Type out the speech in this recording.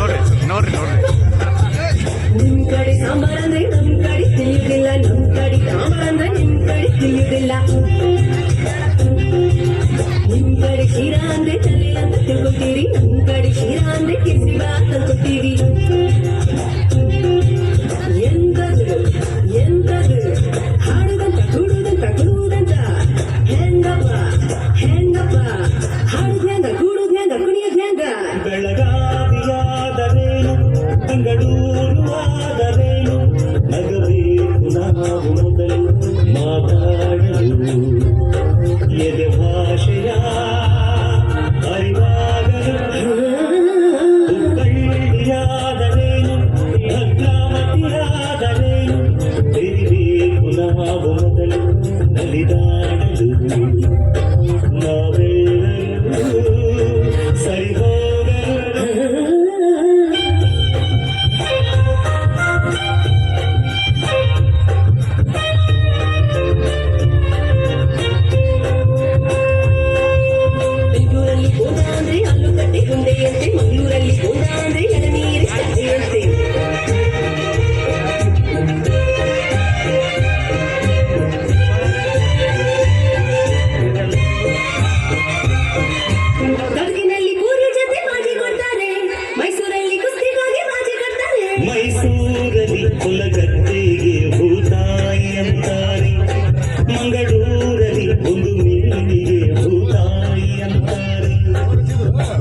ನೋಡ್ರಿ ನೋಡ್ರಿ ನೋಡ್ರಿ ನಿಮ್ ಕಡೆ ಸಾಂಬಾರಂದ್ರೆ ನಮ್ ಕಡೆ ತಿಳಿಯುದಿಲ್ಲ ನಮ್ ಕಡೆ ಸಾಂಬಾರಂದ್ರೆ ನಿಮ್ ಕಡೆ ತಿಳಿಯುವುದಿಲ್ಲ ಬೆಂಗಳೂರು ಆದರೇನು ನಗಬೇಕು ನಾವು ಮೊದಲು ಮಾತಾಡಲು ಎದೆ ಭಾಷೆಯ ಅರಿವಾಗಲು ಹುಬ್ಬಳ್ಳಿಯಾದರೇನು ಭದ್ರಾವತಿಯಾದರೇನು ಬೆರಿಬೇಕು ನಾವು ಮೊದಲು ನಲಿದಾಡಲು